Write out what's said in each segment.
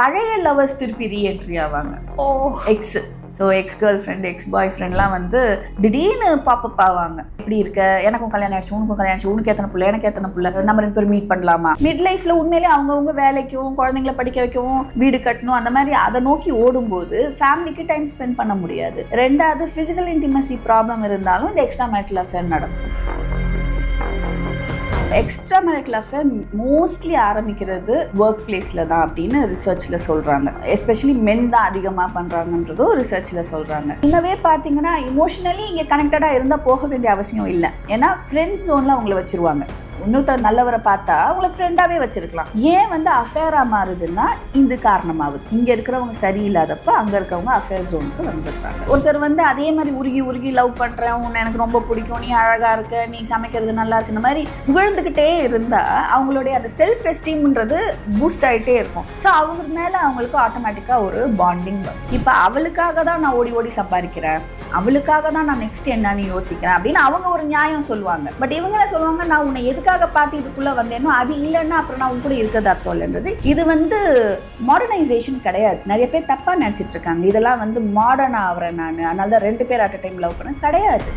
பழைய லவர்ஸ் திருப்பி ரீஎன்ட்ரி ஆவாங்க. ஓ ex so ex girlfriend ex boy ஃப்ரெண்ட்லாம் வந்து திடீர்னு பாப்பப் ஆவாங்க. இப்படி இருக்க? எனக்கும் கல்யாணம் ஆயிடுச்சு உனக்கும் கல்யாணம் ஆயிடுச்சு உனக்கு எத்தனை பிள்ளை? எனக்கு எத்தனை பிள்ளை? நம்ம ரெண்டு பேரும் மீட் பண்ணலாமா? மிட் லைஃப்ல உண்மையிலே அவங்கவுங்க வேலைக்கும் குழந்தைங்களை படிக்க வைக்கவும் வீடு கட்டணும் அந்த மாதிரி அதை நோக்கி ஓடும்போது ஃபேமிலிக்கு டைம் ஸ்பெண்ட் பண்ண முடியாது. ரெண்டாவது ஃபிசிக்கல் இன்டிமசி ப்ராப்ளம் இருந்தாலும் இந்த எக்ஸ்ட்ரா மேரிட்டல் அஃபேர் நடக்கும். எக்ஸ்ட்ரா மேரிட்டல் அஃபேர் மோஸ்ட்லி ஆரம்பிக்கிறது ஒர்க் பிளேஸில் தான் அப்படின்னு ரிசர்ச்சில் சொல்கிறாங்க எஸ்பெஷலி மென் தான் அதிகமாக பண்ணுறாங்கன்றதும் ரிசர்ச்சில் சொல்கிறாங்க இன்னவே பார்த்தீங்கன்னா இமோஷனலி இங்கே கனெக்டடாக இருந்தால் போக வேண்டிய அவசியம் இல்லை. ஏன்னா ஃப்ரெண்ட்ஸ் ஜோனில் அவங்கள வச்சுருவாங்க. இன்னொருத்தர் நல்லவரை பார்த்தா அவங்கள ஃப்ரெண்டாகவே வச்சுருக்கலாம். ஏன் வந்து அஃபேராக மாறுதுன்னா இந்த காரணமாகுது இங்கே இருக்கிறவங்க சரியில்லாதப்ப அங்கே இருக்கிறவங்க அஃபேர் ஜோனுக்கு வந்துடுறாங்க. ஒருத்தர் வந்து அதே மாதிரி உருகி உருகி லவ் பண்ணுறேன் உன்னை எனக்கு ரொம்ப பிடிக்கும் நீ அழகாக இருக்க நீ சமைக்கிறது நல்லா இருக்கு இந்த மாதிரி புகழ்ந்துக்கிட்டே இருந்தால் அவங்களுடைய அந்த செல்ஃப் எஸ்டீம்ன்றது பூஸ்ட் ஆகிட்டே இருக்கும். ஸோ அவங்க மேலே அவங்களுக்கு ஆட்டோமேட்டிக்காக ஒரு பாண்டிங் வரும். இப்போ அவளுக்காக தான் நான் ஓடி ஓடி சம்பாதிக்கிறேன். அவளுக்காக தான் நான் நெக்ஸ்ட் என்னன்னு யோசிக்கிறேன் அப்படின்னு அவங்க ஒரு நியாயம் சொல்லுவாங்க. பட் இவங்க என்ன சொல்லுவாங்க நான் உன்னை எதுக்காக பார்த்து இதுக்குள்ளே வந்தேனோ அது இல்லைன்னா அப்புறம் நான் உன் கூட இருக்கிறது அர்த்தம் இல்லைன்றது. இது வந்து மாடர்னைசேஷன் கிடையாது. நிறைய பேர் தப்பாக நினச்சிட்டு இருக்காங்க. இதெல்லாம் வந்து மாடர்ன் ஆகிறேன் நான். அதனால தான் ரெண்டு பேர் அட் டைம் லவ் பண்ணேன் கிடையாது.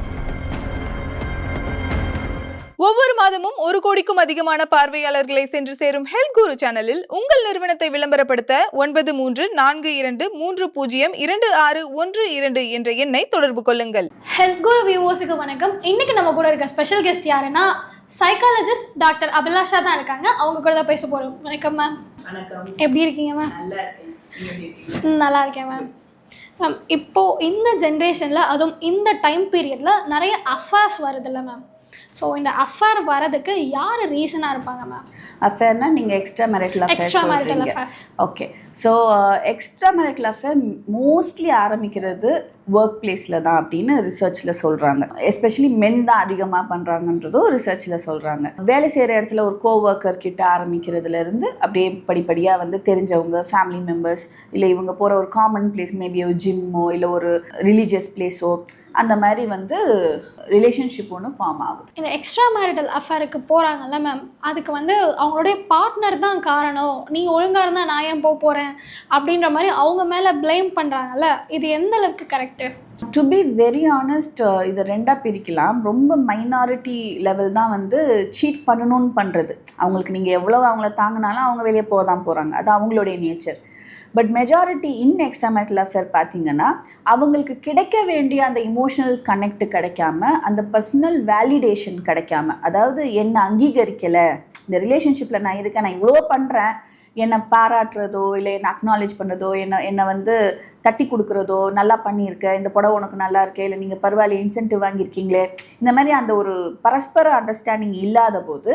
ஒவ்வொரு மாதமும் ஒரு கோடிக்கும் அதிகமான பார்வையாளர்களை சென்று சேரும் ஹெல்த் குரு சேனலில் உங்கள் நிறுவனத்தை விளம்பரப்படுத்த ஒன்பது மூன்று நான்கு இரண்டு மூன்று பூஜ்ஜியம் இரண்டு ஆறு ஒன்று இரண்டு என்ற எண்ணை தொடர்பு கொள்ளுங்கள். ஹெல்த் குரு வியூவர்ஸுக்கு வணக்கம். இன்னைக்கு நம்ம கூட இருக்க ஸ்பெஷல் கெஸ்ட் யாருன்னா சைக்காலஜிஸ்ட் டாக்டர் அபிலாஷா தான் இருக்காங்க. அவங்க கூட தான் பேச போறோம். வணக்கம் மேம் வணக்கம். எப்படி இருக்கீங்க மேம் நல்லா இருக்கேன். மேம் மேம் இப்போ இந்த ஜென்ரேஷனில் அதுவும் இந்த டைம் பீரியடில் நிறைய அஃபேர்ஸ் வருதுல்ல மேம் ஸோ இந்த அஃபேர் வரதுக்கு யார் ரீசனாக இருப்பாங்க மேம் அஃபேர்னா நீங்கள் extra marital affair extra marital affairs okay so extra marital affair mostly ஆரம்பிக்கிறது ஒர்க் பிளேஸில் தான் அப்படின்னு ரிசர்ச்சில் சொல்கிறாங்க எஸ்பெஷலி மென் தான் அதிகமாக பண்ணுறாங்கன்றதும் ரிசர்ச்சில் சொல்கிறாங்க வேலை செய்கிற இடத்துல ஒரு கோ ஒர்க்கர் கிட்ட ஆரம்பிக்கிறதுலேருந்து அப்படியே படிப்படியாக வந்து தெரிஞ்சவங்க ஃபேமிலி மெம்பர்ஸ் இல்லை இவங்க போகிற ஒரு காமன் பிளேஸ் மேபி ஒரு ஜிம்மோ இல்லை ஒரு ரிலீஜியஸ் பிளேஸோ அந்த மாதிரி வந்து ரிலேஷன்ஷிப் ஒன்று ஃபார்ம் ஆகுது. இந்த எக்ஸ்ட்ரா மேரிட்டல் அஃபேருக்கு போகிறாங்கல்ல மேம் அதுக்கு வந்து அவங்களுடைய பார்ட்னர் தான் காரணம். நீங்கள் ஒழுங்காக இருந்தால் நான் ஏன் போக போகிறேன் அப்படின்ற மாதிரி அவங்க மேலே ப்ளேம் பண்ணுறாங்கல்ல இது எந்த அளவுக்கு correct to be very honest இதை ரெண்டாக பிரிக்கலாம். ரொம்ப மைனாரிட்டி லெவல் தான் வந்து சீட் பண்ணணும்னு பண்ணுறது அவங்களுக்கு நீங்கள் எவ்வளோ அவங்கள தாங்கினாலும் அவங்க வெளியே போக தான் போகிறாங்க அது அவங்களுடைய nature but majority in extra marital affair பார்த்தீங்கன்னா அவங்களுக்கு கிடைக்க வேண்டிய அந்த இமோஷனல் கனெக்ட் கிடைக்காம அந்த பர்சனல் வேலிடேஷன் கிடைக்காம அதாவது என்னை அங்கீகரிக்கலை இந்த ரிலேஷன்ஷிப்பில் நான் இருக்கேன் நான் இவ்வளோ பண்ணுறேன் என்னை பாராட்டுறதோ இல்லை என்னை அக்னாலேஜ் பண்ணுறதோ என்னை என்னை வந்து தட்டி கொடுக்குறதோ நல்லா பண்ணியிருக்க இந்த புடவை உனக்கு நல்லா இருக்கே இல்லை நீங்கள் பரவாயில்ல இன்சென்டிவ் வாங்கியிருக்கீங்களே இந்த மாதிரி அந்த ஒரு பரஸ்பர அண்டர்ஸ்டாண்டிங் இல்லாத போது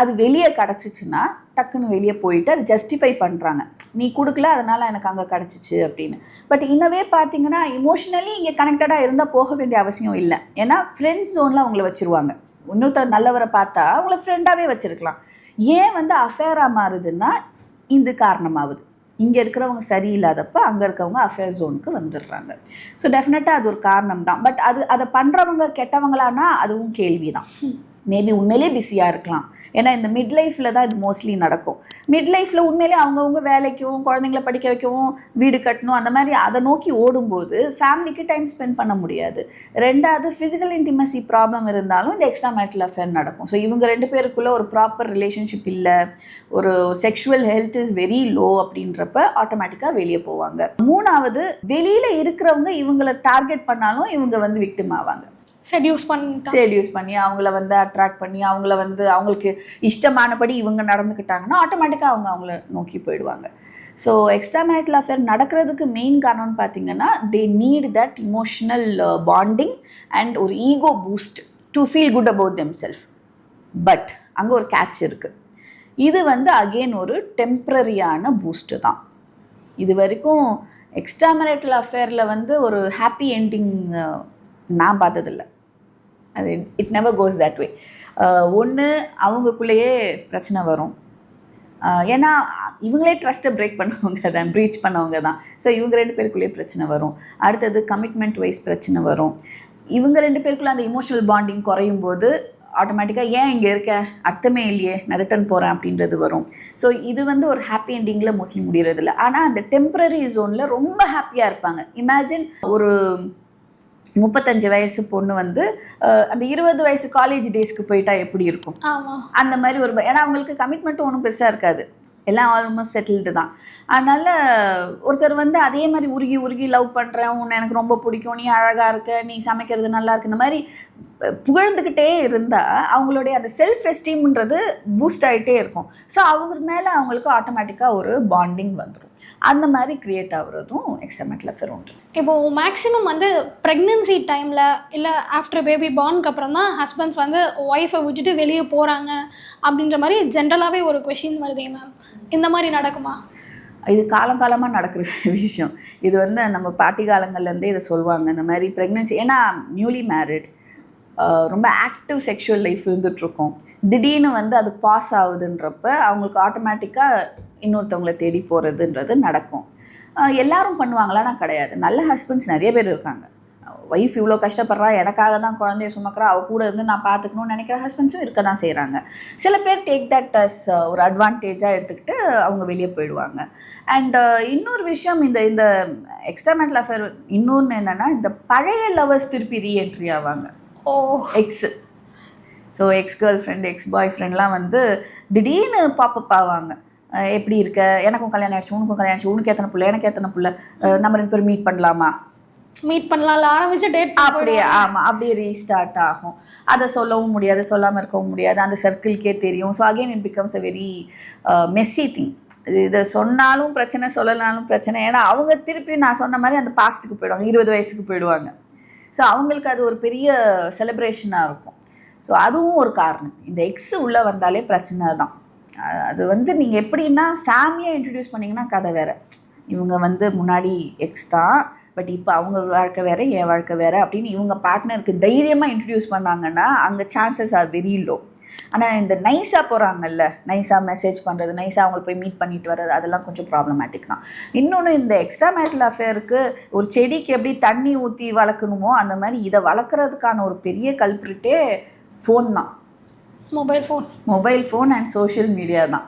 அது வெளியே கிடச்சிச்சின்னா டக்குன்னு வெளியே போயிட்டு அது ஜஸ்டிஃபை பண்ணுறாங்க நீ கொடுக்கல அதனால் எனக்கு அங்கே கிடச்சிச்சு அப்படின்னு. பட் இன்னவே பார்த்தீங்கன்னா இமோஷனலி இங்கே கனெக்டடாக இருந்தால் போக வேண்டிய அவசியம் இல்லை. ஏன்னா ஃப்ரெண்ட்ஸ் ஜோனில் அவங்கள வச்சுருவாங்க. இன்னொருத்தர் நல்லவரை பார்த்தா அவங்கள ஃப்ரெண்டாகவே வச்சுருக்கலாம். ஏன் வந்து அஃபேராக மாறுதுன்னா இது காரணமாகுது இங்கே இருக்கிறவங்க சரியில்லாதப்ப அங்கே இருக்கவங்க அஃபேர் ஜோனுக்கு வந்துடுறாங்க. ஸோ டெஃபினட்டாக அது ஒரு காரணம் தான் பட் அது அதை பண்ணுறவங்க கெட்டவங்களானா அதுவும் கேள்வி தான் மேபி உண்மையிலே பிஸியாக இருக்கலாம். ஏன்னா இந்த மிட் லைஃப்பில் தான் இது மோஸ்ட்லி நடக்கும். மிட் லைஃப்பில் உண்மையிலே அவங்கவுங்க வேலைக்கும் குழந்தைங்கள படிக்க வைக்கவும் வீடு கட்டணும் அந்த மாதிரி அதை நோக்கி ஓடும்போது ஃபேமிலிக்கு டைம் ஸ்பெண்ட் பண்ண முடியாது. ரெண்டாவது ஃபிசிக்கல் இன்டிமசி ப்ராப்ளம் இருந்தாலும் இந்த எக்ஸ்ட்ரா மேரிட்டல் அஃபேர் நடக்கும். ஸோ இவங்க ரெண்டு பேருக்குள்ளே ஒரு ப்ராப்பர் ரிலேஷன்ஷிப் இல்லை. ஒரு sexual health is very low அப்படின்றப்ப ஆட்டோமேட்டிக்காக வெளியே போவாங்க. மூணாவது வெளியில் இருக்கிறவங்க இவங்களை டார்கெட் பண்ணாலும் இவங்க வந்து விக்டிம் ஆவாங்க. செடியூஸ் பண்ணி செடியூஸ் பண்ணி அவங்கள வந்து அட்ராக்ட் பண்ணி அவங்கள வந்து அவங்களுக்கு இஷ்டமானபடி இவங்க நடந்துக்கிட்டாங்கன்னா ஆட்டோமேட்டிக்காக அவங்க அவங்கள நோக்கி போயிடுவாங்க. ஸோ எக்ஸ்ட்ரா மேரிட்டல் அஃபேர் நடக்கிறதுக்கு மெயின் காரணம்னு பார்த்தீங்கன்னா they need that emotional bonding and ஒரு ego boost to feel good about them self but அங்கே ஒரு கேட்ச் இருக்குது இது வந்து அகெயின் ஒரு டெம்ப்ரரியான பூஸ்ட்டு தான். இது வரைக்கும் எக்ஸ்ட்ரா மேரிட்டல் அஃபேரில் வந்து ஒரு ஹாப்பி என்டிங் uh, நான் பார்த்ததில்ல. அது it never goes that way ஒன்று அவங்களுக்குள்ளேயே பிரச்சனை வரும். Uh, ஏன்னா இவங்களே ட்ரஸ்ட்டை பிரேக் பண்ணவங்க தான் ப்ரீச் பண்ணவங்க தான். ஸோ இவங்க ரெண்டு பேருக்குள்ளேயே பிரச்சனை வரும். அடுத்தது கமிட்மெண்ட் வைஸ் பிரச்சனை வரும். இவங்க ரெண்டு பேருக்குள்ளே அந்த இமோஷனல் பாண்டிங் குறையும் போது ஆட்டோமேட்டிக்காக ஏன் இங்கே இருக்கேன் அர்த்தமே இல்லையே நான் ரிட்டர்ன் போகிறேன் அப்படின்றது வரும். ஸோ இது வந்து ஒரு ஹாப்பி எண்டிங்கில் மோஸ்ட்லி முடியறதில்ல. ஆனால் அந்த டெம்பரரி ஜோனில் ரொம்ப ஹாப்பியாக இருப்பாங்க. இமேஜின் ஒரு முப்பத்தஞ்சு வயசு பொண்ணு வந்து அந்த இருபது வயசு காலேஜ் டேஸ்க்கு போயிட்டா எப்படி இருக்கும்? அந்த மாதிரி ஒரு ஏன்னா அவங்களுக்கு கமிட்மெண்ட்டும் ஒன்றும் பெருசாக இருக்காது. எல்லாம் ஆல்மோஸ்ட் செட்டில்டு தான். அதனால் ஒருத்தர் வந்து அதே மாதிரி உருகி உருகி லவ் பண்ணுறேன் உன்னை எனக்கு ரொம்ப பிடிக்கும் நீ அழகாக இருக்க நீ சமைக்கிறது நல்லா இருக்கு இந்த மாதிரி புகழ்ந்துக்கிட்டே இருந்தால் அவங்களுடைய அந்த செல்ஃப் எஸ்டீம்ன்றது பூஸ்ட் ஆகிட்டே இருக்கும். ஸோ அவங்க மேலே அவங்களுக்கு ஆட்டோமேட்டிக்காக ஒரு பாண்டிங் வந்துடும் அந்த மாதிரி க்ரியேட் ஆகுறதும் எக்ஸ்ட்ரமெட்டில் ஃபெர் உண்டு இப்போ மேக்ஸிமம் வந்து ப்ரெக்னென்சி டைமில் இல்லை ஆஃப்டர் பேபி பார்னுக்கு அப்புறம் தான் ஹஸ்பண்ட்ஸ் வந்து ஒய்ஃபை விட்டுட்டு வெளியே போகிறாங்க அப்படின்ற மாதிரி ஜென்ரலாகவே ஒரு கொஷின் வருதே மேம் இந்த மாதிரி நடக்குமா? இது காலங்காலமாக நடக்கிற விஷயம். இது வந்து நம்ம பாட்டி காலங்கள்லேருந்தே இதை சொல்லுவாங்க. இந்த மாதிரி ப்ரெக்னென்சி ஏன்னா நியூலி மேரிட் ரொம்ப ஆக்டிவ் செக்ஷுவல் லைஃப் இருந்துகிட்ருக்கோம் திடீர்னு வந்து அது பாஸ் ஆகுதுன்றப்ப அவங்களுக்கு ஆட்டோமேட்டிக்காக இன்னொருத்தவங்களை தேடி போகிறதுன்றது நடக்கும். எல்லாரும் பண்ணுவாங்களான்னா கிடையாது. நல்ல ஹஸ்பண்ட்ஸ் நிறைய பேர் இருக்காங்க. ஒய்ஃப் இவ்வளோ கஷ்டப்படுறா எனக்காக தான் குழந்தைய சுமக்கிறா அவ கூட இருந்து நான் பார்த்துக்கணும்னு நினைக்கிற ஹஸ்பண்ட்ஸும் இருக்க தான் செய்கிறாங்க சில பேர் டேக் தட் அஸ் ஒரு அட்வான்டேஜாக எடுத்துக்கிட்டு அவங்க வெளியே போயிடுவாங்க. அண்ட் இன்னொரு விஷயம் இந்த இந்த எக்ஸ்ட்ரா மென்டல் அஃபேர் இன்னொன்று என்னென்னா இந்த பழைய லவர்ஸ் திருப்பி ரீஎன்ட்ரி ஆவாங்க. ஓ. Ex so ex girlfriend ex boy ஃப்ரெண்ட்லாம் வந்து திடீர்னு பாப்பப் ஆவாங்க. எப்படி இருக்க? எனக்கும் கல்யாணம் ஆயிடுச்சு உனக்கும் கல்யாணம் ஆயிடுச்சு உனக்கு எத்தனை புள்ள எனக்கு எத்தனை புள்ள? நம்ம ரெண்டு பேரும் மீட் பண்ணலாமா? மீட் பண்ணலாம்ல ஆரம்பிச்சு டேட் அப்படியே ஆமாம் அப்படியே ரீஸ்டார்ட் ஆகும். அதை சொல்லவும் முடியாது சொல்லாமல் இருக்கவும் முடியாது. அந்த சர்க்கிள்கே தெரியும். So again it becomes a very messy thing இதை சொன்னாலும் பிரச்சனை சொல்லலாலும் பிரச்சனை. ஏன்னா அவங்க திருப்பி நான் சொன்ன மாதிரி அந்த பாஸ்ட்டுக்கு போயிடுவாங்க. இருபது வயசுக்கு போயிடுவாங்க. ஸோ அவங்களுக்கு அது ஒரு பெரிய செலிப்ரேஷனாக இருக்கும். ஸோ அதுவும் ஒரு காரணம். இந்த எக்ஸ் உள்ளே வந்தாலே பிரச்சனை தான். அது வந்து நீங்கள் எப்படின்னா ஃபேமிலியை இன்ட்ரடியூஸ் பண்ணிங்கன்னா கதை வேறு. இவங்க வந்து முன்னாடி எக்ஸ் தான் பட் இப்போ அவங்க வாழ்க்கை வேறு என் வாழ்க்கை வேறு அப்படின்னு இவங்க பார்ட்னருக்கு தைரியமாக இன்ட்ரடியூஸ் பண்ணாங்கன்னா அங்கே சான்சஸ் ஆர் வெரி லோ ஆனால் இந்த நைஸாக போகிறாங்கல்ல நைஸாக மெசேஜ் பண்ணுறது நைஸாக அவங்களை போய் மீட் பண்ணிட்டு வர்றது அதெல்லாம் கொஞ்சம் ப்ராப்ளமேட்டிக் தான். இன்னொன்று இந்த எக்ஸ்ட்ரா மேரிட்டல் அஃபேருக்கு ஒரு செடிக்கு எப்படி தண்ணி ஊற்றி வளர்க்கணுமோ அந்த மாதிரி இதை வளர்க்குறதுக்கான ஒரு பெரிய கல்பிரிட்டே ஃபோன் தான். Mobile phone? Mobile phone and social media தான்.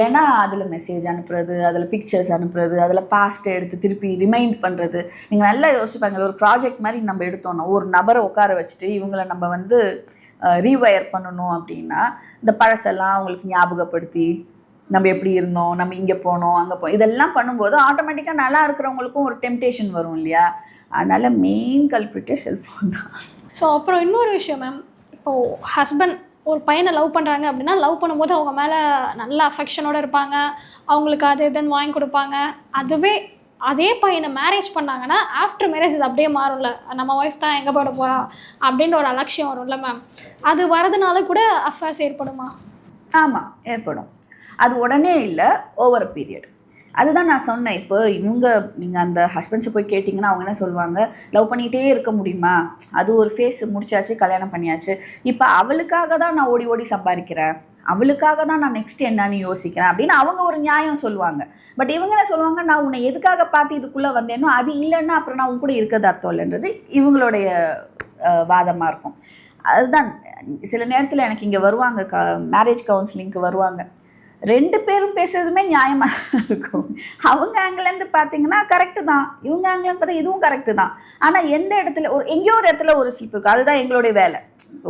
ஏன்னா அதில் மெசேஜ் அனுப்புறது அதில் பிக்சர்ஸ் அனுப்புறது அதில் பாஸ்ட்டை எடுத்து திருப்பி ரிமைண்ட் பண்ணுறது நீங்கள் நல்லா யோசிப்பாங்க ஒரு ப்ராஜெக்ட் மாதிரி நம்ம எடுத்தோம்னா ஒரு நபரை உட்கார வச்சுட்டு இவங்கள நம்ம வந்து ரீவயர் பண்ணணும் அப்படின்னா இந்த பழசெல்லாம் அவங்களுக்கு ஞாபகப்படுத்தி நம்ம எப்படி இருந்தோம் நம்ம இங்கே போனோம் அங்கே போனோம் இதெல்லாம் பண்ணும்போது ஆட்டோமேட்டிக்காக நல்லா இருக்கிறவங்களுக்கும் ஒரு டெம்டேஷன் வரும் இல்லையா? அதனால் மெயின் கல்பிரிட்டே செல்ஃபோன் தான். ஸோ அப்புறம் இன்னொரு விஷயம் மேம் இப்போது ஹஸ்பண்ட் ஒரு பையனை லவ் பண்ணுறாங்க அப்படின்னா லவ் பண்ணும்போது அவங்க மேலே நல்ல அஃபெக்ஷனோடு இருப்பாங்க. அவங்களுக்கு அது இதுன்னு வாங்கி கொடுப்பாங்க. அதுவே அதே பையனை மேரேஜ் பண்ணாங்கன்னா ஆஃப்டர் மேரேஜ் இது அப்படியே மாறும்ல. நம்ம ஒய்ஃப் தான் எங்கே போட போகிறா அப்படின்ற ஒரு அலட்சியம் வரும்ல மேம் அது வரதுனால கூட அஃபேர்ஸ் ஏற்படுமா? ஆமாம் ஏற்படும். அது உடனே இல்லை ஓவர் பீரியட் அதுதான் நான் சொன்னேன். இப்போ இவங்க நீங்கள் அந்த ஹஸ்பண்ட்ஸை போய் கேட்டிங்கன்னா அவங்க என்ன சொல்லுவாங்க? லவ் பண்ணிகிட்டே இருக்க முடியுமா? அது ஒரு ஃபேஸ் முடிச்சாச்சு கல்யாணம் பண்ணியாச்சு. இப்போ அவளுக்காக தான் நான் ஓடி ஓடி சம்பாதிக்கிறேன். அவளுக்காக தான் நான் நெக்ஸ்ட் என்னன்னு யோசிக்கிறேன். அப்படின்னு அவங்க ஒரு நியாயம் சொல்லுவாங்க. பட் இவங்க என்ன சொல்லுவாங்க? நான் உன்னை எதுக்காக பார்த்து இதுக்குள்ளே வந்தேனோ அது இல்லைன்னா அப்புறம் நான் உன் கூட இருக்கிறது அர்த்தம் இல்லைன்றது இவங்களுடைய வாதமாக இருக்கும். அதுதான் சில நேரத்தில் எனக்கு இங்கே வருவாங்க க மேரேஜ் கவுன்சிலிங்க்கு வருவாங்க. ரெண்டு பேரும் பேசுறதுமே நியாயமாக இருக்கும். அவங்க ஆங்கிலேருந்து பார்த்தீங்கன்னா கரெக்டு தான். இவங்க ஆங்கிலம் பார்த்தா இதுவும் கரெக்டு தான். ஆனால் எந்த இடத்துல ஒரு எங்கேயோ ஒரு இடத்துல ஒரு ஸ்லிப் இருக்கும் அதுதான் எங்களுடைய வேலை.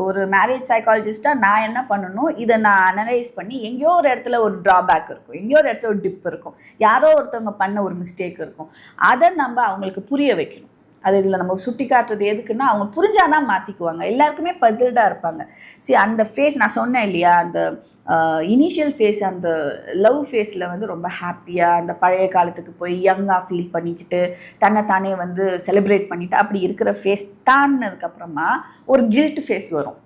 ஒரு மேரேஜ் சைக்காலஜிஸ்ட்டாக நான் என்ன பண்ணணும்? இதை நான் அனலைஸ் பண்ணி எங்கேயோ ஒரு இடத்துல ஒரு ட்ராபேக் இருக்கும். எங்கேயோ ஒரு இடத்துல ஒரு டிப் இருக்கும். யாரோ ஒருத்தவங்க பண்ண ஒரு மிஸ்டேக் இருக்கும். அதை நம்ம அவங்களுக்கு புரிய வைக்கணும். அது இதில் நம்ம சுட்டி காட்டுறது எதுக்குன்னா அவங்க புரிஞ்சாதான் மாற்றிக்குவாங்க எல்லாருக்குமே பசில்டாக இருப்பாங்க. சரி அந்த ஃபேஸ் நான் சொன்னேன் இல்லையா அந்த இனிஷியல் ஃபேஸ் அந்த லவ் ஃபேஸில் வந்து ரொம்ப ஹாப்பியாக அந்த பழைய காலத்துக்கு போய் யங்காக ஃபீல் பண்ணிக்கிட்டு தன்னை தானே வந்து செலிப்ரேட் பண்ணிவிட்டு அப்படி இருக்கிற ஃபேஸ் தான்னதுக்கப்புறமா ஒரு கில்ட் ஃபேஸ் வரும்.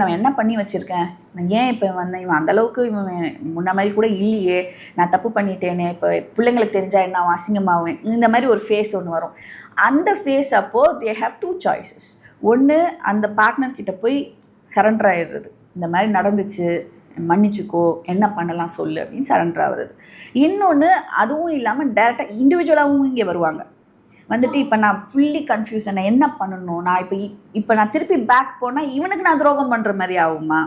நான் என்ன பண்ணி வச்சுருக்கேன்? நான் ஏன் இப்போ வந்தேன் இவன் அந்தளவுக்கு இவன் முன்ன மாதிரி கூட இல்லையே. நான் தப்பு பண்ணிட்டேனே. இப்போ பிள்ளைங்களுக்கு தெரிஞ்சால் என்ன ஆகும், இந்த மாதிரி ஒரு ஃபேஸ் ஒன்று வரும். அந்த ஃபேஸ் அப்போது தே ஹேவ் டூ சாய்ஸஸ் ஒன்று அந்த பார்ட்னர் கிட்ட போய் சரண்டர் ஆகிடுறது இந்த மாதிரி நடந்துச்சு மன்னிச்சுக்கோ என்ன பண்ணலாம் சொல்லு அப்படின்னு சரண்டர் ஆகுறது. இன்னொன்று அதுவும் இல்லாமல் டேரெக்டாக இண்டிவிஜுவலாகவும் இங்கே வருவாங்க. வந்துட்டு இப்போ நான் ஃபுல்லி கன்ஃபியூஷன் என்ன பண்ணணும்? நான் இப்போ இப்போ நான் திருப்பி பேக் போனால் இவனுக்கு நான் துரோகம் பண்ணுற மாதிரி ஆகுமா?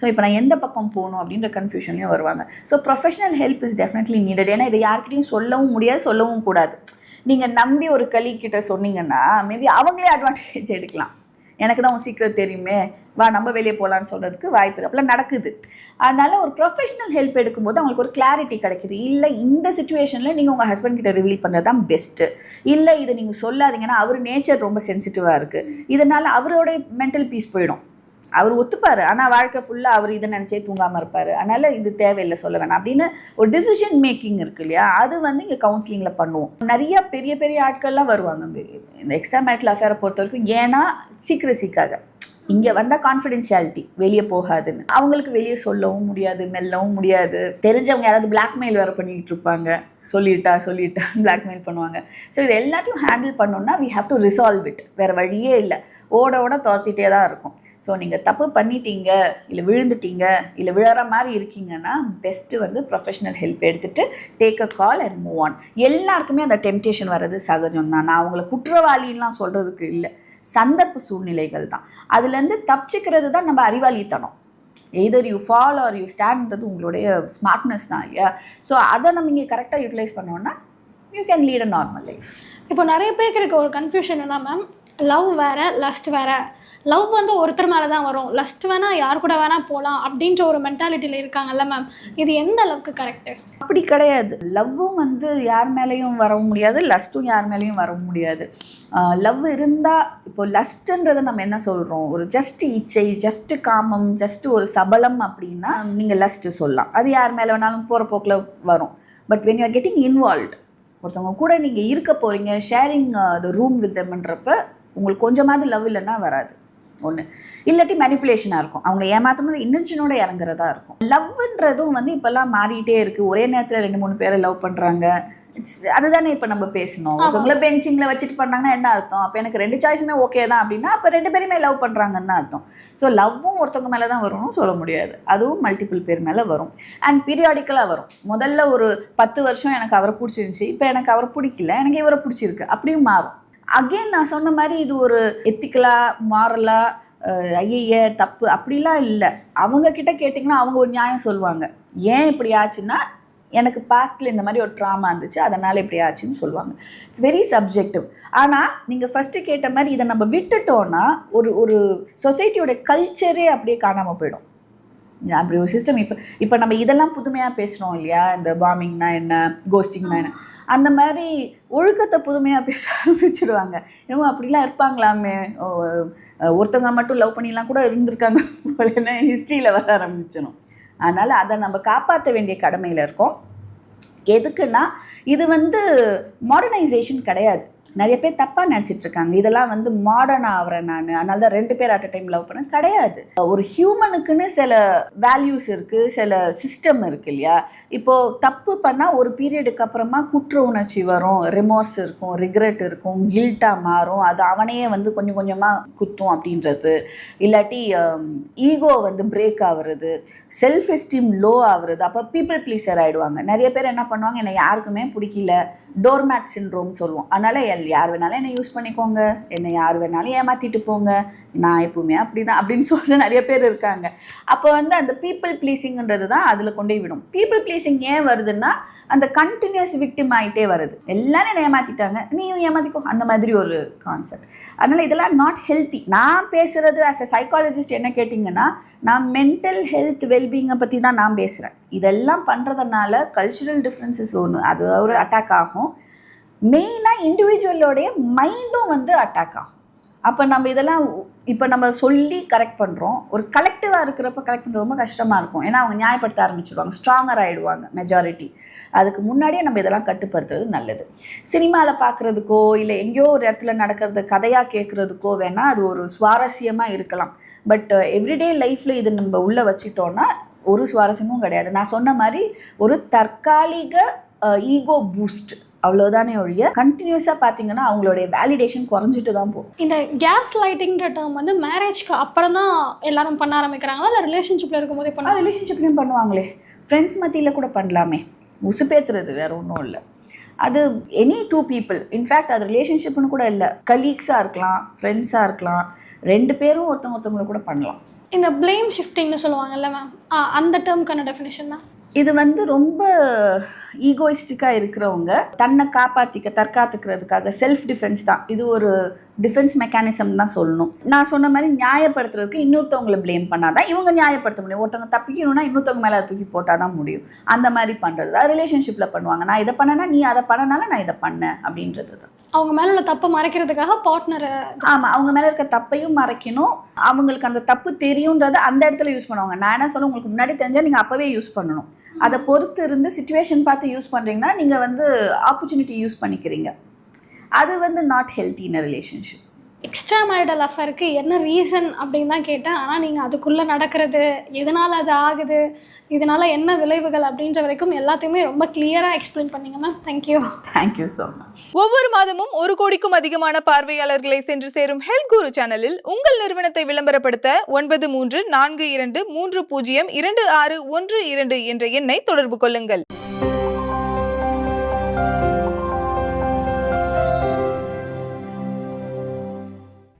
ஸோ இப்போ நான் எந்த பக்கம் போகணும் அப்படின்ற கன்ஃபியூஷன்லையும் வருவாங்க. So professional help is definitely needed ஏன்னா இதை யார்கிட்டையும் சொல்லவும் முடியாது சொல்லவும் கூடாது. நீங்கள் நம்பி ஒரு கலி கிட்ட சொன்னீங்கன்னா மேபி அவங்களே அட்வான்டேஜ் எடுக்கலாம். எனக்கு தான் உன் சீக்கிரம் தெரியுமே. வா நம்ம வெளியே போகலான்னு சொல்கிறதுக்கு வாய்ப்பு இருக்கு. அப்பெல்லாம் நடக்குது. அதனால் ஒரு ப்ரொஃபஷனல் ஹெல்ப் எடுக்கும்போது அவங்களுக்கு ஒரு கிளாரிட்டி கிடைக்குது. இல்லை இந்த சுச்சுவேஷனில் நீங்கள் உங்கள் ஹஸ்பண்ட் கிட்ட ரிவீல் பண்ணுறது தான் பெஸ்ட்டு இல்லை இதை நீங்கள் சொல்லாதீங்கன்னா அவர் நேச்சர் ரொம்ப சென்சிட்டிவாக இருக்குது இதனால் அவரோட மென்டல் பீஸ் போயிடும். அவர் ஒத்துப்பார். ஆனால் வாழ்க்கை ஃபுல்லாக அவர் இதை நினச்சே தூங்காமல் இருப்பார். அதனால் இது தேவையில்லை சொல்ல வேணாம். அப்படின்னு ஒரு டிசிஷன் மேக்கிங் இருக்கு இல்லையா? அது வந்து இங்கே கவுன்சிலிங்கில் பண்ணுவோம். நிறைய பெரிய பெரிய ஆட்கள்லாம் வருவாங்க இந்த எக்ஸ்ட்ரா மேரிட்டல் அஃபேரை பொறுத்த வரைக்கும் ஏன்னா சீக்ரஸிக்காக இங்கே வந்தால் கான்ஃபிடென்ஷியாலிட்டி வெளியே போகாதுன்னு. அவங்களுக்கு வெளியே சொல்லவும் முடியாது மெல்லவும் முடியாது. தெரிஞ்சவங்க யாராவது பிளாக்மெயில் வேறு பண்ணிக்கிட்டு இருப்பாங்க. சொல்லிட்டா சொல்லிட்டா பிளாக்மெயில் பண்ணுவாங்க. ஸோ இது எல்லாத்தையும் ஹேண்டில் பண்ணோன்னா we have to resolve it வேறு வழியே இல்லை. ஓட ஓட துரத்திட்டே தான் இருக்கும். ஸோ நீங்கள் தப்பு பண்ணிட்டீங்க இல்லை விழுந்துட்டீங்க இல்லை விழற மாதிரி இருக்கீங்கன்னா பெஸ்ட்டு வந்து ப்ரொஃபஷனல் ஹெல்ப் எடுத்துகிட்டு take a call and move on எல்லாருக்குமே அந்த டெம்டேஷன் வர்றது சகஜம் தான். நான் அவங்கள குற்றவாளிலாம் சொல்கிறதுக்கு இல்லை. சந்தர்ப்ப சூழ்நிலைகள் தான். அதுலேருந்து தப்பிச்சுக்கிறது தான் நம்ம அறிவாளித்தனம். Either you fall or you ஸ்டாண்ட்ன்றது உங்களுடைய ஸ்மார்ட்னஸ் தான் இல்லையா ஸோ அதை நம்ம இங்கே கரெக்டாக யூட்டிலைஸ் பண்ணோன்னா you can lead a normal life இப்போ நிறைய பேருக்கு இருக்க ஒரு கன்ஃபியூஷன் என்ன மேம் லவ் வேற லஸ்ட் வேற. லவ் வந்து ஒருத்தர் மேலே தான் வரும். லஸ்ட் வேணால் யார் கூட வேணால் போகலாம் அப்படின்ற ஒரு மென்டாலிட்டியில் இருக்காங்கல்ல மேம் இது எந்த அளவுக்கு கரெக்டு அப்படி கிடையாது. லவ்வும் வந்து யார் மேலேயும் வர முடியாது. லஸ்ட்டும் யார் மேலேயும் வர முடியாது. லவ் இருந்தால் இப்போ லஸ்ட்டுன்றதை நம்ம என்ன சொல்கிறோம் ஒரு ஜஸ்ட் இச்சை ஜஸ்ட் காமம் ஜஸ்ட் ஒரு சபலம் அப்படின்னா நீங்கள் லஸ்ட்டு சொல்லலாம். அது யார் மேலே வேணாலும் போகிற போக்கில் வரும். But when you are getting involved ஒருத்தவங்க கூட நீங்கள் இருக்க போகிறீங்க ஷேரிங் த ரூம் வித் தம்ன்றப்ப உங்களுக்கு கொஞ்சமாவது லவ் இல்லைன்னா வராது. ஒன்று இல்லாட்டி மேனிப்புலேஷனாக இருக்கும். அவங்க ஏமாத்தணும் இன்டென்ஷனோட இறங்குறதா இருக்கும். லவ்ன்றதும் வந்து இப்போல்லாம் மாறிட்டே இருக்குது ஒரே நேரத்தில் ரெண்டு மூணு பேரை லவ் பண்ணுறாங்க அதுதானே இப்போ நம்ம பேசணும். ஒருத்தவங்கள பெஞ்சிங்கில் வச்சுட்டு பண்ணாங்கன்னா என்ன அர்த்தம்? அப்போ எனக்கு ரெண்டு சாய்ஸுமே ஓகே தான் அப்படின்னா அப்போ ரெண்டு பேருமே லவ் பண்ணுறாங்கன்னு தான் அர்த்தம். ஸோ லவ்வும் ஒருத்தவங்க மேலே தான் வரும்னு சொல்ல முடியாது. அதுவும் மல்டிபிள் பேர் மேலே வரும். அண்ட் பீரியாடிக்கலாக வரும். முதல்ல ஒரு பத்து வருஷம் எனக்கு அவரை பிடிச்சிருந்துச்சி. இப்போ எனக்கு அவரை பிடிக்கல. எனக்கு இவரை பிடிச்சிருக்கு. அப்படியும் மாறும். அகெயின் நான் சொன்ன மாதிரி இது ஒரு எத்திக்கலாக மாரலாக ஐய தப்பு அப்படிலாம் இல்லை. அவங்க கிட்ட கேட்டிங்கன்னா அவங்க ஒரு நியாயம் சொல்லுவாங்க. ஏன் இப்படி ஆச்சுன்னா எனக்கு பாஸ்டில் இந்த மாதிரி ஒரு ட்ராமா இருந்துச்சு அதனால் இப்படி ஆச்சுன்னு சொல்லுவாங்க. இட்ஸ் வெரி சப்ஜெக்டிவ் ஆனால் நீங்கள் ஃபஸ்ட்டு கேட்ட மாதிரி இதை நம்ம விட்டுட்டோன்னா ஒரு ஒரு சொசைட்டியோட கல்ச்சரே அப்படியே காணாமல் போயிடும். அப்படி ஒரு சிஸ்டம் இப்போ இப்போ நம்ம இதெல்லாம் புதுமையாக பேசுகிறோம் இல்லையா? இந்த பாம்பிங்னா என்ன? கோஸ்டிங்னா என்ன? அந்த மாதிரி ஒழுக்கத்தை புதுமையாக பேச ஆரம்பிச்சிடுவாங்க இன்னும் அப்படிலாம் இருப்பாங்களாமே. ஒருத்தவங்க மட்டும் லவ் பண்ணிலாம் கூட இருந்திருக்காங்க போலன்னு ஹிஸ்ட்ரியில் வர ஆரம்பிச்சிடும் அதனால் அதை நம்ம காப்பாற்ற வேண்டிய கடமையில் இருக்கோம். எதுக்குன்னா இது வந்து மாடர்னைசேஷன் கிடையாது. நிறைய பேர் தப்பாக நினச்சிட்டு இருக்காங்க இதெல்லாம் வந்து மாடர்ன் ஆகிறேன் நான். அதனால தான் ரெண்டு பேர் அட் அ டைம் லவ் பண்ணேன். கிடையாது. ஒரு ஹியூமனுக்குன்னு சில வேல்யூஸ் இருக்குது சில சிஸ்டம் இருக்கு இல்லையா? இப்போது தப்பு பண்ணால் ஒரு பீரியடுக்கு அப்புறமா குற்ற உணர்ச்சி வரும் ரிமோர்ஸ் இருக்கும் ரிக்ரெட் இருக்கும் கில்ட்டாக மாறும். அது அவனையே வந்து கொஞ்சம் கொஞ்சமாக குத்தும் அப்படின்றது. இல்லாட்டி ஈகோ வந்து பிரேக் ஆகுறது செல்ஃப் எஸ்டீம் லோ ஆகுறது அப்போ பீப்புள் ப்ளீஸர் ஆகிடுவாங்க நிறைய பேர் என்ன பண்ணுவாங்க என்னை யாருக்குமே பிடிக்கல. டோர்மேட் சின்ரோம் சொல்லுவோம். அதனால் எல் யார் வேணாலும் என்னை யூஸ் பண்ணிக்கோங்க. என்னை யார் வேணாலும் ஏமாற்றிட்டு போங்க. நான் எப்பவுமே அப்படி தான் அப்படின்னு சொல்லிட்டு நிறைய பேர் இருக்காங்க. அப்போ வந்து அந்த பீப்புள் ப்ளீஸிங்கிறது தான் அதில் கொண்டு விடும். பீப்புள் ப்ளீஸிங் ஏன் வருதுன்னா அந்த கண்டினியூஸ் விக்டிம் ஆகிட்டே வருது. எல்லாரும் என்னை ஏமாற்றிட்டாங்க நீயும் ஏமாற்றிக்கோ அந்த மாதிரி ஒரு கான்செப்ட் அதனால் இதெல்லாம் நாட் ஹெல்த்தி நான் பேசுகிறது ஆஸ் அ சைக்காலஜிஸ்ட் என்ன கேட்டிங்கன்னா நான் மென்டல் ஹெல்த் வெல்பீங்கை பற்றி தான் நான் பேசுகிறேன் இதெல்லாம் பண்ணுறதுனால கல்ச்சுரல் டிஃப்ரென்சஸ் ஒன்று அது ஒரு அட்டாக் ஆகும். மெயினாக இண்டிவிஜுவலோடைய மைண்டும் வந்து அட்டாக் ஆகும். அப்போ நம்ம இதெல்லாம் இப்போ நம்ம சொல்லி கரெக்ட் பண்ணுறோம் ஒரு கலெக்டிவாக இருக்கிறப்ப கரெக்ட் பண்ணுறது ரொம்ப கஷ்டமாக இருக்கும். ஏன்னா அவங்க நியாயப்படுத்த ஆரம்பிச்சிடுவாங்க ஸ்ட்ராங்கர் ஆகிடுவாங்க மெஜாரிட்டி அதுக்கு முன்னாடியே நம்ம இதெல்லாம் கட்டுப்படுத்துறது நல்லது. சினிமாவில் பார்க்குறதுக்கோ இல்லை எங்கேயோ ஒரு இடத்துல நடக்கிறது கதையாக கேட்குறதுக்கோ வேணால் அது ஒரு சுவாரஸ்யமாக இருக்கலாம். பட் எவ்ரிடே லைஃப்பில் இது நம்ம உள்ளே வச்சிட்டோன்னா ஒரு சுவாரஸ்யமும் கிடையாது. நான் சொன்ன மாதிரி ஒரு தற்காலிக ஈகோ பூஸ்ட் அவ்வளோதானே ஒழிய கண்டினியூஸாக பார்த்தீங்கன்னா அவங்களுடைய வேலிடேஷன் குறைஞ்சிட்டு தான் போகும். இந்த கேஸ் லைட்டிங்ன்ற டேர்ம் வந்து மேரேஜ்க்கு அப்புறம் தான் எல்லாரும் பண்ண ஆரம்பிக்கிறாங்களா? இல்லை ரிலேஷன்ஷிப்பில் இருக்கும்போதே பண்ண ரிலேஷன்ஷிப்லையும் பண்ணுவாங்களே. ஃப்ரெண்ட்ஸ் மத்தியில் கூட பண்ணலாமே. உசுப்பேத்துறது வேற ஒன்றும் இல்லை. அது எனி டூ பீப்புள் இன்ஃபேக்ட் அது ரிலேஷன்ஷிப்னு கூட இல்லை. கலீக்ஸாக இருக்கலாம் ஃப்ரெண்ட்ஸாக இருக்கலாம். ரெண்டு பேரும் ஒருத்தவங்க ஒருத்தவங்களை கூட பண்ணலாம். இந்த ப்ளேம் ஷிஃப்டிங்னு சொல்லுவாங்கல்ல மேம் அந்த டேர்ம்க்கான டெஃபினேஷன் மேம் இது வந்து ரொம்ப ஈகோயிஸ்டிக்காக இருக்கிறவங்க தன்னை காப்பாற்றிக்க தற்காத்துக்கிறதுக்காக செல்ஃப் டிஃபென்ஸ் தான். இது ஒரு டிஃபென்ஸ் மெக்கானிசம் தான் சொல்லணும். நான் சொன்ன மாதிரி நியாயப்படுத்துறதுக்கு இன்னொருத்தவங்களை ப்ளேம் பண்ணாதான் இவங்க நியாயப்படுத்த முடியும். ஒருத்தவங்க தப்பிக்கணும்னா இன்னொருத்தவங்க மேலே தூக்கி போட்டால் தான் முடியும். அந்த மாதிரி பண்ணுறது தான் ரிலேஷன்ஷிப்பில் பண்ணுவாங்க. நான் இதை பண்ணனா நீ அதை பண்ணனால நான் இதை பண்ணேன் அப்படின்றது தான். அவங்க மேல உள்ள தப்பை மறைக்கிறதுக்காக பார்ட்னரை ஆமாம் அவங்க மேலே இருக்க தப்பையும் மறைக்கணும். அவங்களுக்கு அந்த தப்பு தெரியுன்றதை அந்த இடத்துல யூஸ் பண்ணுவாங்க. நான் என்ன சொல்ல உங்களுக்கு முன்னாடி தெரிஞ்சால் நீங்கள் அப்போவே யூஸ் பண்ணணும். அதை பொறுத்து இருந்து சுச்சுவேஷன் பார்த்து யூஸ் பண்ணுறீங்கன்னா நீங்கள் வந்து ஆப்பர்ச்சுனிட்டி யூஸ் பண்ணிக்கிறீங்க. அது வந்து not healthy in relationship extra marital அஃபேருக்கு என்ன ரீசன் அப்படின்னு தான் கேட்டேன். ஆனால் நீங்கள் அதுக்குள்ளே நடக்கிறது எதனால் அது ஆகுது இதனால என்ன விளைவுகள் அப்படின்ற வரைக்கும் எல்லாத்தையுமே ரொம்ப கிளியராக எக்ஸ்பிளைன் பண்ணீங்க ma'am thank you thank you so much ஒவ்வொரு மாதமும் ஒரு கோடிக்கும் அதிகமான பார்வையாளர்களை சென்று சேரும் ஹெல்த் குரு சேனலில் உங்கள் நிறுவனத்தை விளம்பரப்படுத்த ஒன்பது மூன்று நான்கு இரண்டு மூன்று பூஜ்ஜியம் இரண்டு ஆறு ஒன்று இரண்டு என்ற எண்ணை தொடர்பு கொள்ளுங்கள்.